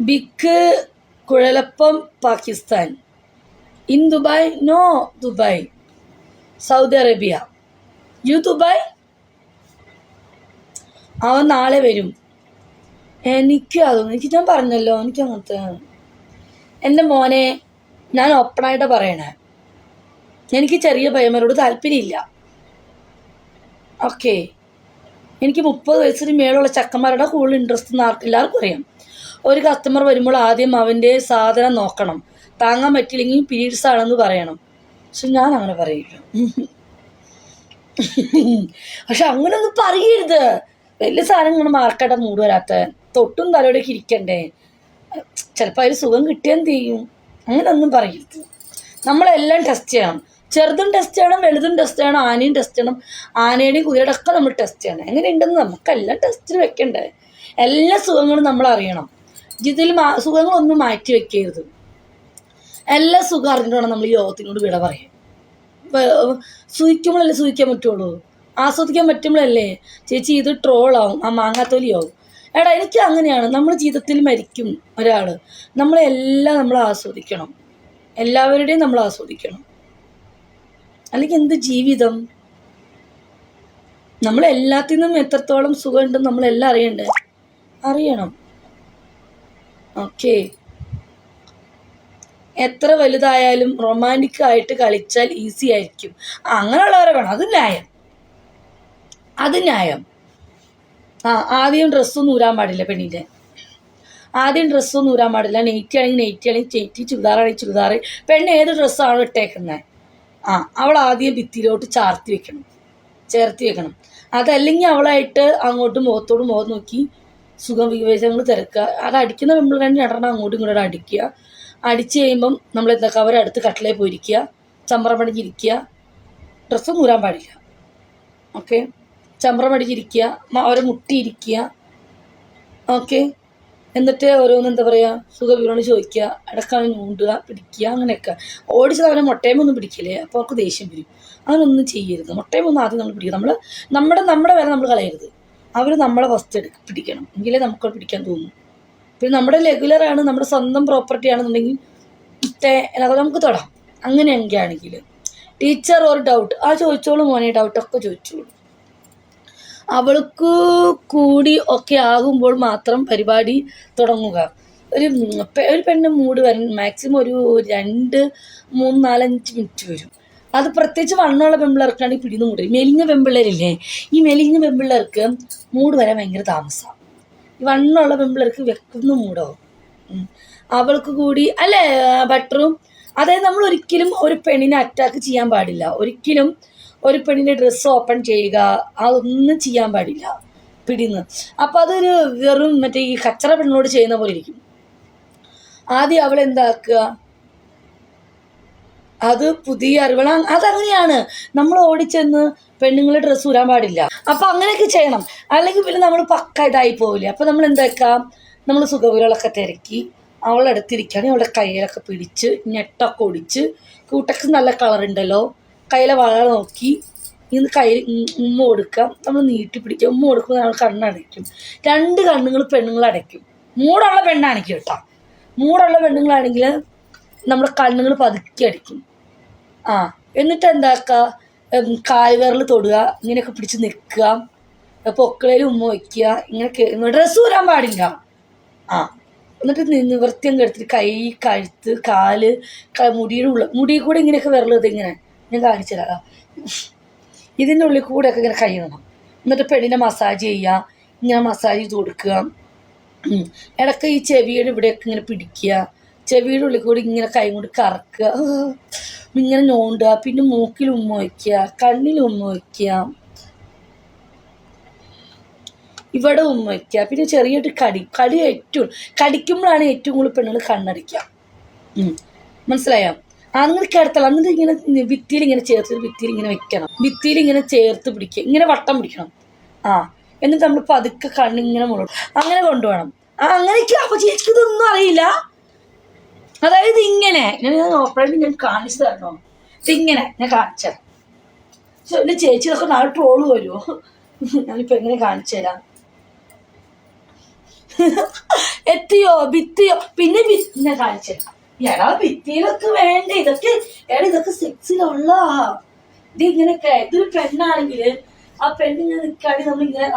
Big kuzhalappam Pakistan. In Dubai? No Dubai. Saudi Arabia. You Dubai? അവൻ നാളെ വരും. എനിക്ക് അതൊന്നും എനിക്ക് ഞാൻ പറഞ്ഞല്ലോ എനിക്ക് അങ്ങനത്തെ എന്റെ മോനെ ഞാൻ ഓപ്പണായിട്ട് പറയണേ. എനിക്ക് ചെറിയ ഭയമരോട് താല്പര്യമില്ല. ഓക്കെ എനിക്ക് മുപ്പത് വയസ്സിന് മേളുള്ള ചക്കന്മാരുടെ കൂടുതൽ ഇൻട്രസ്റ്റ് എന്ന് ആർക്കും എല്ലാവർക്കും അറിയാം. ഒരു കസ്റ്റമർ വരുമ്പോൾ ആദ്യം അവന്റെ സാധനം നോക്കണം. താങ്ങാൻ പറ്റില്ലെങ്കിൽ പീരീഡ്സ് ആണെന്ന് പറയണം. പക്ഷെ ഞാൻ അങ്ങനെ പറയില്ല. പക്ഷെ അങ്ങനൊന്നും പറയരുത്. വലിയ സാധനം ഇങ്ങനെ മാർക്കറ്റ മൂട് വരാത്ത. തൊട്ടും തലയോടെ ഇരിക്കണ്ടേ. ചിലപ്പോൾ അതിൽ സുഖം കിട്ടിയെന്ത് ചെയ്യും? അങ്ങനൊന്നും പറയരുത്. നമ്മളെല്ലാം ടെസ്റ്റ് ചെയ്യണം. ചെറുതും ടെസ്റ്റ് ചെയ്യണം വലുതും ടെസ്റ്റ് ചെയ്യണം ആനയും ടെസ്റ്റ് ചെയ്യണം. ആനയുടെയും കുതിരയുടെ ഒക്കെ നമ്മൾ ടെസ്റ്റ് ചെയ്യണം. എങ്ങനെയുണ്ടെന്ന് നമുക്കെല്ലാം ടെസ്റ്റിന് വെക്കണ്ടേ. എല്ലാ സുഖങ്ങളും നമ്മൾ അറിയണം. സുഖങ്ങൾ സുഖങ്ങളൊന്നും മാറ്റി വെക്കരുത്. എല്ലാ സുഖം അറിഞ്ഞിട്ട് വേണം നമ്മൾ ഈ യോഗത്തിനോട് വിട പറയാൻ സുഖിക്കുമ്പോഴല്ലേ സൂഹിക്കാൻ പറ്റുള്ളൂ? ആസ്വദിക്കാൻ പറ്റുമ്പോഴല്ലേ? ചേച്ചി ഇത് ട്രോളാവും. ആ മാങ്ങാത്തൊലിയാവും എടാ എനിക്ക് അങ്ങനെയാണ്. നമ്മൾ ജീവിതത്തിൽ മരിക്കും ഒരാൾ നമ്മളെല്ലാം നമ്മൾ ആസ്വദിക്കണം. എല്ലാവരുടെയും നമ്മൾ ആസ്വദിക്കണം. അല്ലെങ്കിൽ എന്ത് ജീവിതം? നമ്മൾ എല്ലാത്തിൽ നിന്നും എത്രത്തോളം സുഖമുണ്ടെന്ന് നമ്മളെല്ലാം അറിയണ്ടേ? അറിയണം. ഓക്കെ. എത്ര വലുതായാലും റൊമാന്റിക് ആയിട്ട് കളിച്ചാൽ ഈസി ആയിരിക്കും. അങ്ങനെയുള്ളവരെ വേണം. അത് ന്യായം. അത് ന്യായം. ആ ആദ്യം ഡ്രസ്സൊന്നും ഊരാൻ പാടില്ല പെണ്ണിന്റെ ആദ്യം ഡ്രസ്സൊന്നും ഊരാൻ പാടില്ല. നെയ്റ്റി ആണെങ്കിൽ നെയ്റ്റി ആണെങ്കിൽ ചേറ്റി ചുരിദാറാണെങ്കിൽ ചുരിദാർ. പെണ്ണ് ഏത് ഡ്രസ്സാണോ ഇട്ടേക്കുന്നത് ആ അവൾ ആദ്യം ഭിത്തിയിലോട്ട് ചാർത്തി വെക്കണം. ചേർത്തി വെക്കണം. അതല്ലെങ്കിൽ അവളായിട്ട് അങ്ങോട്ടും മുഖത്തോട് മുഖം നോക്കി സുഖം വിവേചനങ്ങൾ തിരക്കുക. അത് അടിക്കുന്ന പെമ്പിൾ രണ്ട് രണ്ടെണ്ണം അങ്ങോട്ടും ഇങ്ങോട്ടും അടിക്കുക. അടിച്ചു കഴിയുമ്പം നമ്മൾ എന്താ അവരടുത്ത് കട്ടിലേ പോയിരിക്കുക. ചമ്പ്രം പണിഞ്ഞിരിക്കുക ഡ്രസ്സ് മൂരാൻ പാടില്ല. ഓക്കെ ചമ്പ്രം അവരെ മുട്ടിയിരിക്കുക ഓക്കെ എന്നിട്ട് ഓരോന്ന് എന്താ പറയുക സുഖവിവരണം ചോദിക്കുക. അടക്കാൻ ഞൂണ്ടുക പിടിക്കുക അങ്ങനെയൊക്കെ. ഓടിച്ചത് അവനെ മുട്ടയുമൊന്നും പിടിക്കില്ലേ? അപ്പോൾ അവർക്ക് ദേഷ്യം വരും. അങ്ങനൊന്നും ചെയ്യരുത്. മുട്ടയുമൊന്നും ആദ്യം നമ്മൾ പിടിക്കുക നമ്മൾ നമ്മുടെ നമ്മുടെ വില നമ്മൾ കളയരുത്. അവർ നമ്മളെ ഫസ്റ്റ് പിടിക്കണം. എങ്കിലേ നമുക്ക് പിടിക്കാൻ തോന്നും. പിന്നെ നമ്മുടെ റെഗുലറാണ് നമ്മുടെ സ്വന്തം പ്രോപ്പർട്ടി ആണെന്നുണ്ടെങ്കിൽ ഇത്തെ നമുക്ക് തൊടാം. അങ്ങനെയൊക്കെയാണെങ്കിൽ ടീച്ചർ ഒരു ഡൗട്ട് ആ ചോദിച്ചോളൂ മോനെ ഡൗട്ടൊക്കെ ചോദിച്ചോളൂ. അവൾക്ക് കൂടി ഒക്കെ ആകുമ്പോൾ മാത്രം പരിപാടി തുടങ്ങുക. ഒരു ഒരു പെണ്ണ് മൂട് വരാൻ മാക്സിമം ഒരു രണ്ട് മൂന്ന് നാലഞ്ച് മിനിറ്റ് വരും. അത് പ്രത്യേകിച്ച് വണ്ണമുള്ള പെമ്പിള്ളേർക്കാണെങ്കിൽ പിടിന്ന് മൂടി. മെലിഞ്ഞ പെമ്പിള്ളേരില്ലേ ഈ മെലിഞ്ഞ പെമ്പിള്ളേർക്ക് മൂട് വരാൻ ഭയങ്കര താമസമാണ് ഈ വണ്ണമുള്ള പെമ്പിളർക്ക് വെക്കുന്ന മൂടോ. അവൾക്ക് കൂടി അല്ലേ ബട്ടറും? അതായത് നമ്മൾ ഒരിക്കലും ഒരു പെണ്ണിനെ അറ്റാക്ക് ചെയ്യാൻ പാടില്ല. ഒരിക്കലും ഒരു പെണ്ണിന്റെ ഡ്രസ്സ് ഓപ്പൺ ചെയ്യുക അതൊന്നും ചെയ്യാൻ പാടില്ല പിടിന്ന്. അപ്പം അതൊരു വെറും മറ്റേ ഈ കച്ചറ പെണ്ണിനോട് ചെയ്യുന്ന പോലെ ഇരിക്കും. ആദ്യം അവൾ എന്താക്കുക അത് പുതിയ അറിവുകൾ അതങ്ങനെയാണ് നമ്മൾ ഓടിച്ചെന്ന് പെണ്ണുങ്ങൾ ഡ്രസ്സ് ഊരാൻ പാടില്ല. അപ്പം അങ്ങനെയൊക്കെ ചെയ്യണം. അല്ലെങ്കിൽ പിന്നെ നമ്മൾ പക്ക ഇതായി പോവില്ല? അപ്പം നമ്മൾ എന്താക്കാം നമ്മൾ സുഖവികളൊക്കെ തിരക്കി അവളെടുത്തിരിക്കുകയാണെങ്കിൽ അവളുടെ കയ്യിലൊക്കെ പിടിച്ച് ഞെട്ടൊക്കെ ഒടിച്ച് കൂട്ടക്ക് നല്ല കളർ ഉണ്ടല്ലോ. കയ്യിലെ വള നോക്കി ഇന്ന് കയ്യിൽ ഉമ്മ കൊടുക്കാം. നമ്മൾ നീട്ടി പിടിക്കുക ഉമ്മ കൊടുക്കുമ്പോൾ നമ്മൾ കണ്ണടയ്ക്കും രണ്ട് കണ്ണുങ്ങൾ പെണ്ണുങ്ങൾ അടയ്ക്കും. മൂടുള്ള പെണ്ണാണെങ്കിൽ കേട്ടോ. മൂടുള്ള പെണ്ണുങ്ങളാണെങ്കിൽ നമ്മുടെ കണ്ണുങ്ങൾ പതുക്കി അടിക്കും. ആ എന്നിട്ട് എന്താക്കുക കാൽവിരൽ തൊടുക ഇങ്ങനെയൊക്കെ പിടിച്ച് നിൽക്കുക പൊക്കളയിൽ ഉമ്മ വയ്ക്കുക ഇങ്ങനെ ഡ്രസ്സ് ഊരാൻ പാടില്ല. ആ എന്നിട്ട് നിവൃത്തിയും കെടുത്തിട്ട് കൈ കഴുത്ത് കാൽ മുടിയുടെ ഉള്ള മുടി കൂടെ ഇങ്ങനെയൊക്കെ വിരലത് ഇങ്ങനെ. ഞാൻ കാണിച്ചു തരാം ഇതിന്റെ ഉള്ളിൽ കൂടെ ഒക്കെ ഇങ്ങനെ കൈ ഇടണം. എന്നിട്ട് പെണ്ണിനെ മസാജ് ചെയ്യുക ഇങ്ങനെ മസാജ് ചെയ്ത് കൊടുക്കുക. ഇടയ്ക്ക് ഈ ചെവിയുടെ ഇവിടെയൊക്കെ ഇങ്ങനെ പിടിക്കുക. ചെവിയുടെ ഉള്ളിൽ കൂടി ഇങ്ങനെ കൈ കൊണ്ട് കറക്കുക. ഇങ്ങനെ ഞോണ്ടുക പിന്നെ മൂക്കിൽ ഉമ്മ വയ്ക്കുക കണ്ണിൽ ഉമ്മ വയ്ക്കുക ഇവിടെ ഉമ്മ വയ്ക്കുക പിന്നെ ചെറിയൊരു കടി. കടി ഏറ്റവും കടിക്കുമ്പോഴാണ് ഏറ്റവും കൂടുതൽ പെണ്ണുങ്ങൾ കണ്ണടിക്കുക. മനസ്സിലായോ? അങ്ങനെ കിടത്തണം. എന്നിട്ട് ഇങ്ങനെ ഭിത്തിയിൽ ഇങ്ങനെ ചേർത്ത് ഭിത്തിയിൽ ഇങ്ങനെ വെക്കണം. ഭിത്തിയിൽ ഇങ്ങനെ ചേർത്ത് പിടിക്കുക. ഇങ്ങനെ വട്ടം പിടിക്കണം. ആ. എന്നിട്ട് നമ്മൾ പതുക്കെ കണ്ണിങ്ങനെ മുളകും അങ്ങനെ കൊണ്ടുപോകണം. അങ്ങനെയൊക്കെ. അപ്പൊ ചേച്ചിക്ക് ഇതൊന്നും അറിയില്ല. അതായത് ഇങ്ങനെ. ഞാൻ ഓപ്പറേറ്റ് ഞാൻ കാണിച്ചു തരണോ? ഇങ്ങനെ ഞാൻ കാണിച്ചു എന്റെ ചേച്ചി ഇതൊക്കെ നാളെ ട്രോൾ വരുമോ ഞാനിപ്പോൾ എങ്ങനെ കാണിച്ചു തരാം? എത്തിയോ? ഭിത്തിയോ? പിന്നെ ഞാൻ കാണിച്ചു തരാം. എടാ ഭിത്തിയിലൊക്കെ വേണ്ട? ഇതൊക്കെ എടാ ഇതൊക്കെ സെക്സിലുള്ള ഇത് ഇങ്ങനെയൊക്കെ ഇതൊരു പെണ്ണാണെങ്കിൽ ആ പെണ്ണിങ്ങനെ നിൽക്കുകയാണെങ്കിൽ നമ്മൾ ഇങ്ങനെ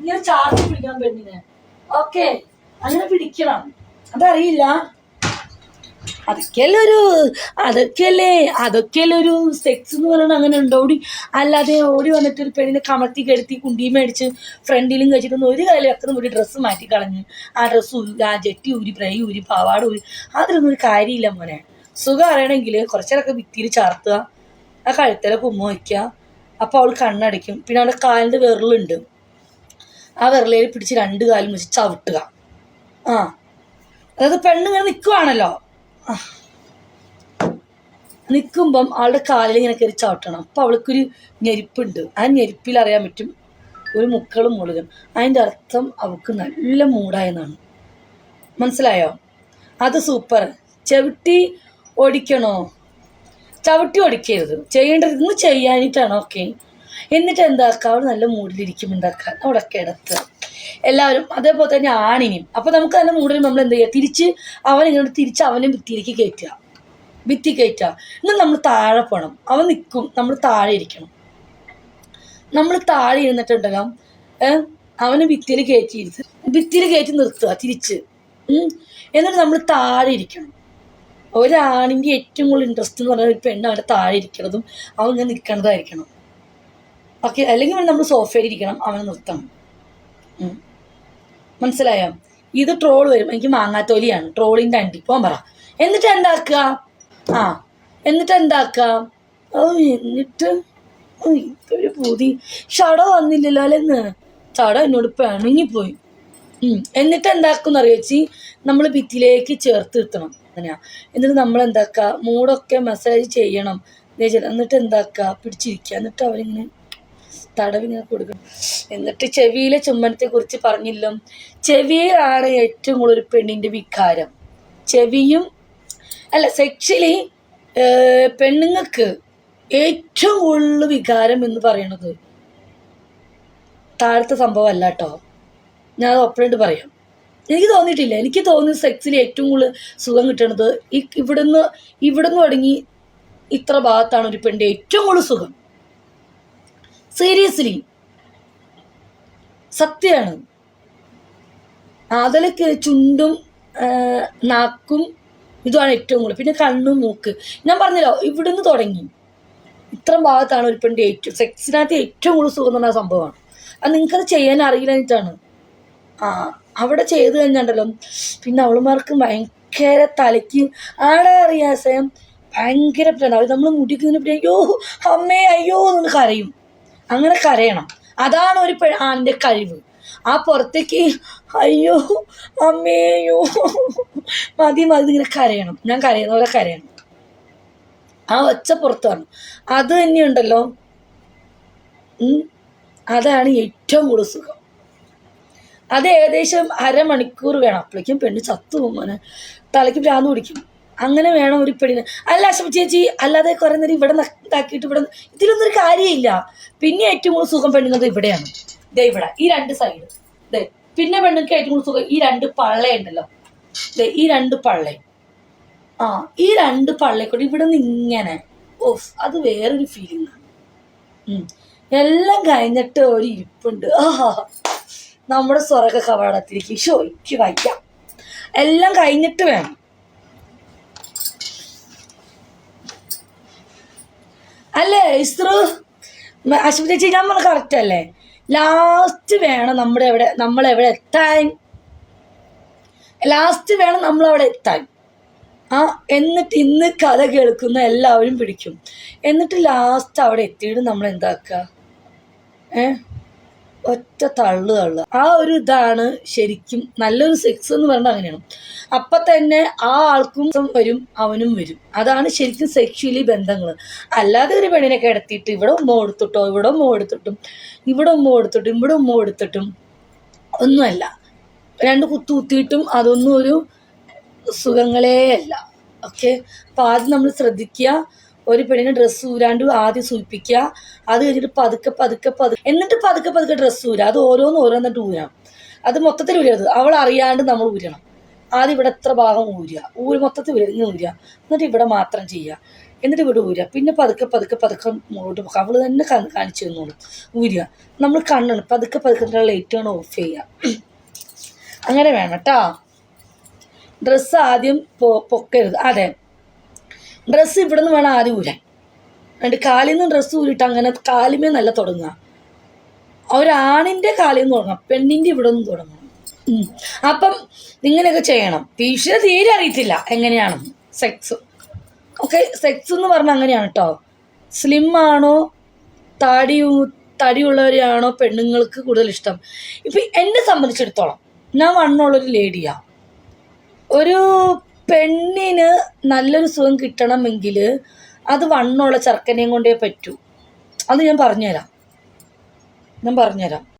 ഇങ്ങനെ ചാർജ് പിടിക്കണം പെണ്ണിനെ. ഓക്കെ. അങ്ങനെ പിടിക്കണം. അതറിയില്ല. അതൊക്കെയല്ലേ ഒരു അതൊക്കെയല്ലേ അതൊക്കെയല്ലേ ഒരു സെക്സ് എന്ന് പറയുന്നത് അങ്ങനെ ഉണ്ടോ? ഓടി അല്ലാതെ ഓടി വന്നിട്ട് ഒരു പെണ്ണിനെ കമഴ്ത്തി കെടുത്തി കുണ്ടി മേടിച്ച് ഫ്രണ്ടിലും കഴിച്ചിട്ടൊന്നും ഒരു കാലം ഒക്കെ ഒരു ഡ്രസ്സ് മാറ്റി കളഞ്ഞ് ആ ഡ്രസ്സ് ആ ജെട്ടി ഊരി പ്രൈ ഊരി പാവാട ഊരി അതിലൊന്നും ഒരു കാര്യമില്ല മോനെ. സുഖം അറിയണമെങ്കിൽ കുറച്ചേരൊക്കെ ഭിത്തിയിൽ ചാർത്തുക ആ കഴുത്തല കുമ്മ വയ്ക്കുക അപ്പോൾ അവൾ കണ്ണടയ്ക്കും. പിന്നെ അവളുടെ കാലിന്റെ വിരലുണ്ട്. ആ വിരലേൽ പിടിച്ച് രണ്ട് കാലും വെച്ച് ചവിട്ടുക. ആ. അതായത് പെണ്ണ് ഇങ്ങനെ നിൽക്കുവാണല്ലോ നിൽക്കുമ്പം ആളുടെ കാലിൽ ഇങ്ങനെ കയറി ചവിട്ടണം. അപ്പം അവൾക്കൊരു ഞെരിപ്പുണ്ട്. ആ ഞെരിപ്പിൽ അറിയാൻ പറ്റും ഒരു മുക്കളും മുളുകൻ അതിന്റെ അർത്ഥം അവൾക്ക് നല്ല മൂടായെന്നാണ്. മനസ്സിലായോ? അത് സൂപ്പർ ചവിട്ടി ഓടിക്കണോ? ചവിട്ടി ഓടിക്കരുത്. ചെയ്യേണ്ടത് ഇന്ന് ചെയ്യാനിട്ടാണ് ഓക്കെ എന്നിട്ട് എന്താക്കുക അവൾ നല്ല മൂടിലിരിക്കും എന്താക്കുക അവിടെ കിടത്തുക എല്ലാവരും അതേപോലെ തന്നെ ആണിനും അപ്പോൾ നമുക്ക് തന്നെ മൂഡിൽ നമ്മൾ എന്ത് ചെയ്യുക? തിരിച്ച് അവൻ ഇങ്ങോട്ട് തിരിച്ച് അവനും ഭിത്തിയിലേക്ക് കയറ്റുക. ഭിത്തി കയറ്റുക. എന്നിട്ട് നമ്മൾ താഴെ പോകണം. അവൻ നിൽക്കും. നമ്മൾ താഴെ ഇരിക്കണം. നമ്മൾ താഴെ ഇരുന്നിട്ടുണ്ടല്ലോ അവന് ഭിത്തിയിൽ കയറ്റി ഇരുത്ത് ഭിത്തിയിൽ കയറ്റി നിർത്തുക തിരിച്ച്. എന്നിട്ട് നമ്മൾ താഴെ ഇരിക്കണം. ഒരാണിന്റെ ഏറ്റവും കൂടുതൽ ഇൻട്രസ്റ്റ് എന്ന് പറഞ്ഞാൽ ഒരു പെണ്ണ് അവിടെ താഴെ ഇരിക്കണതും അവൻ ഇങ്ങനെ നിൽക്കണതായിരിക്കണം ഓക്കെ അല്ലെങ്കിൽ നമ്മൾ സോഫയിൽ ഇരിക്കണം. അവനെ നിർത്തണം. മനസ്സിലായോ? ഇത് ട്രോൾ വരും. എനിക്ക് മാങ്ങാത്തോലിയാണ്. ട്രോളിന്റെ അണ്ടി. പോകാൻ പറ. എന്നിട്ട് എന്താക്കുക? ആ എന്നിട്ട് എന്താക്കുക? ഓ എന്നിട്ട്? ഇതൊരു പൂതി. ചട വന്നില്ലല്ലോ അല്ലെന്ന്. ചട എന്നോട് പിണങ്ങിപ്പോയി. പോയി എന്നിട്ട് എന്താക്കും അറിയിച്ച് നമ്മൾ ഭിത്തിയിലേക്ക് ചേർത്ത് നിർത്തണം. അങ്ങനെയാ. എന്നിട്ട് നമ്മൾ എന്താക്കുക മൂടൊക്കെ മസാജ് ചെയ്യണം. എന്നിട്ട് എന്താക്കുക? പിടിച്ചിരിക്കുക. എന്നിട്ട് അവരിങ്ങനെ തടവിങ്ങനെ കൊടുക്കും. എന്നിട്ട് ചെവിയിലെ ചുമ്മനത്തെ കുറിച്ച് പറഞ്ഞില്ലോ. ചെവിയിലാണ് ഏറ്റവും കൂടുതൽ ഒരു പെണ്ണിന്റെ വികാരം. ചെവിയും അല്ല സെക്ഷലി പെണ്ണുങ്ങൾക്ക് ഏറ്റവും കൂടുതൽ വികാരം എന്ന് പറയണത് താഴത്തെ സംഭവം അല്ല കേട്ടോ ഞാൻ ഒപ്പിട്ട് പറയാം. എനിക്ക് തോന്നിയിട്ടില്ല. എനിക്ക് തോന്നുന്നു സെക്സിൽ ഏറ്റവും കൂടുതൽ സുഖം കിട്ടണത് ഇവിടുന്ന് ഇവിടുന്ന് തുടങ്ങി ഇത്ര ഭാഗത്താണ് ഒരു പെണ്ണിന്റെ ഏറ്റവും കൂടുതൽ സുഖം. സീരിയസ്ലി സത്യമാണ് അതിലൊക്കെ ചുണ്ടും നാക്കും ഇതുമാണ് ഏറ്റവും കൂടുതൽ. പിന്നെ കണ്ണും മൂക്ക്. ഞാൻ പറഞ്ഞല്ലോ ഇവിടുന്ന് തുടങ്ങി. ഇത്ര ഭാഗത്താണ് ഒരു പെണ്ണിന്റെ ഏറ്റവും സെക്സിനകത്ത് ഏറ്റവും കൂടുതൽ സുഖം തന്ന സംഭവമാണ്. അത് നിങ്ങൾക്കത് ചെയ്യാൻ അറിയില്ലാഞ്ഞിട്ടാണ്. ആ അവിടെ ചെയ്ത് കഴിഞ്ഞാണ്ടല്ലോ പിന്നെ അവളുമാർക്ക് ഭയങ്കര തലയ്ക്ക് ആടെ അറിയാസയം ഭയങ്കര പ്രാണ് അവർ നമ്മൾ മുടിക്കുന്നതിന് പിന്നെ അയ്യോ അമ്മേ അയ്യോ എന്ന് കരയും. അങ്ങനെ കരയണം. അതാണ് ഒരു ആണിന്റെ കഴിവ്. ആ പുറത്തേക്ക് അയ്യോ അമ്മേയോ മതി മതി ഇങ്ങനെ കരയണം. ഞാൻ കരയുന്ന പോലെ കരയണം. ആ ഒച്ച പുറത്ത് വരണം. അത് തന്നെയുണ്ടല്ലോ. അതാണ് ഏറ്റവും കൂടുതൽ സുഖം. അത് ഏകദേശം അരമണിക്കൂർ വേണം. അപ്പോഴേക്കും പെണ്ണ് ചത്തു പോകുമ്പോൾ തലയ്ക്ക് ഭ്രാന്ത് പിടിക്കും. അങ്ങനെ വേണം ഒരു പെണ്ണിന്. അല്ല അശ്വ ചേച്ചി അല്ലാതെ കുറേ നേരം ഇവിടെ ഇതാക്കിയിട്ട് ഇവിടെ ഇതിലൊന്നും ഒരു കാര്യമില്ല. പിന്നെ ഏറ്റവും കൂടുതൽ സുഖം പെണ്ണുങ്ങൾക്ക് ഇവിടെയാണ്. ദേ ഇവിടെ ഈ രണ്ട് സൈഡ് ദേ പിന്നെ പെണ്ണുങ്ങൾക്ക് ഏറ്റവും കൂടുതൽ സുഖം ഈ രണ്ട് പള്ളയുണ്ടല്ലോ. ദേ ഈ രണ്ട് പള്ള. ആ ഈ രണ്ട് പള്ളയെക്കൂടെ ഇവിടെ നിന്ന് ഇങ്ങനെ. ഓഫ് അത് വേറൊരു ഫീലിംഗ് ആണ്. എല്ലാം കഴിഞ്ഞിട്ട് ഒരു ഇരിപ്പുണ്ട്. ആഹാ. നമ്മുടെ സ്വർഗ കവാടത്തിലേക്ക് ഷോയ്ക്ക് വയ്ക്കാം. എല്ലാം കഴിഞ്ഞിട്ട് വേണം. അല്ലേ ഇസ്രോ അശ്വതി ചേച്ചി പറഞ്ഞ കറക്റ്റ് അല്ലേ? ലാസ്റ്റ് വേണം നമ്മുടെ എവിടെ നമ്മൾ എവിടെ എത്താൻ. ലാസ്റ്റ് വേണം നമ്മൾ അവിടെ എത്താൻ. ആ എന്നിട്ട് ഇന്ന് കഥ കേൾക്കുന്ന എല്ലാവരും പിടിക്കും. എന്നിട്ട് ലാസ്റ്റ് അവിടെ എത്തിയിട്ട് നമ്മൾ എന്താക്കുക? ഏ? ഒറ്റ തള്ളു തള്ളു. ആ ഒരു ഇതാണ് ശരിക്കും നല്ലൊരു സെക്സ് എന്ന് പറഞ്ഞാൽ അങ്ങനെയാണ്. അപ്പൊ തന്നെ ആ ആൾക്കും വരും അവനും വരും. അതാണ് ശരിക്കും സെക്ഷലി ബന്ധങ്ങൾ അല്ലാതെ ഒരു പെണ്ണിനെ കിടത്തിയിട്ട് ഇവിടെ ഉമ്മ കൊടുത്തിട്ടോ ഇവിടെ ഉമ്മ കൊടുത്തിട്ടും ഇവിടെ ഉമ്മ കൊടുത്തിട്ടും ഇവിടെ ഉമ്മ കൊടുത്തിട്ടും ഒന്നുമല്ല. രണ്ട് കുത്തു കുത്തിയിട്ടും അതൊന്നും ഒരു സുഖങ്ങളേ അല്ല ഓക്കെ അപ്പോൾ ആദ്യം നമ്മൾ ശ്രദ്ധിക്കുക ഒരു പെണ്ണിനെ ഡ്രസ്സ് ഊരാണ്ട് ആദ്യം സൂചിപ്പിക്കുക. അത് കഴിഞ്ഞിട്ട് പതുക്കെ പതുക്കെ പതുക്കെ എന്നിട്ട് പതുക്കെ പതുക്കെ ഡ്രസ്സ് ഊരാ. അത് ഓരോന്ന് ഓരോന്നിട്ട് ഊരാം. അത് മൊത്തത്തിൽ ഊരരുത് അവൾ അറിയാണ്ട് നമ്മൾ ഊരണം. ആദ്യം ഇവിടെ എത്ര ഭാഗം ഊരുക ഊര് മൊത്തത്തിൽ ഇങ്ങനെ ഊരുക എന്നിട്ട് ഇവിടെ മാത്രം ചെയ്യുക എന്നിട്ട് ഇവിടെ ഊരുക പിന്നെ പതുക്കെ പതുക്കെ പതുക്കെ മുന്നോട്ട് പോകുക അവൾ തന്നെ കാണിച്ചു തന്നോളൂ. ഊരുക നമ്മൾ കണ്ണാണ് പതുക്കെ പതുക്കെ ലൈറ്റ് ആണ് ഓഫ് ചെയ്യുക അങ്ങനെ വേണം കേട്ടോ. ഡ്രസ്സ് ആദ്യം പൊക്കരുത്. അതെ. ഡ്രസ്സ് ഇവിടെ നിന്ന് വേണം ആദ്യം ഊരാൻ. എന്നിട്ട് കാലിൽ നിന്ന് ഡ്രസ്സ് ഊരിട്ട് അങ്ങനെ കാലിമേ നല്ല തുടങ്ങുക. ഒരാണിന്റെ കാലിൽ നിന്ന് തുടങ്ങാം പെണ്ണിന്റെ ഇവിടെ നിന്ന് തുടങ്ങണം അപ്പം ഇങ്ങനെയൊക്കെ ചെയ്യണം. പീഷിനെ തീരെ അറിയത്തില്ല എങ്ങനെയാണ് സെക്സ് ഓക്കെ സെക്സ് എന്ന് പറഞ്ഞാൽ അങ്ങനെയാണ് കേട്ടോ സ്ലിം ആണോ താടി തടിയുള്ളവരെയാണോ പെണ്ണുങ്ങൾക്ക് കൂടുതൽ ഇഷ്ടം? ഇപ്പം എന്നെ സംബന്ധിച്ചിടത്തോളം ഞാൻ വണ്ണമുള്ളൊരു ലേഡിയാണ് ഒരു പെണ്ണിന് നല്ലൊരു സുഖം കിട്ടണമെങ്കിൽ അത് വണ്ണമുള്ള ചെറുക്കനെയും കൊണ്ടേ പറ്റൂ. അത് ഞാൻ പറഞ്ഞുതരാം. ഞാൻ പറഞ്ഞുതരാം.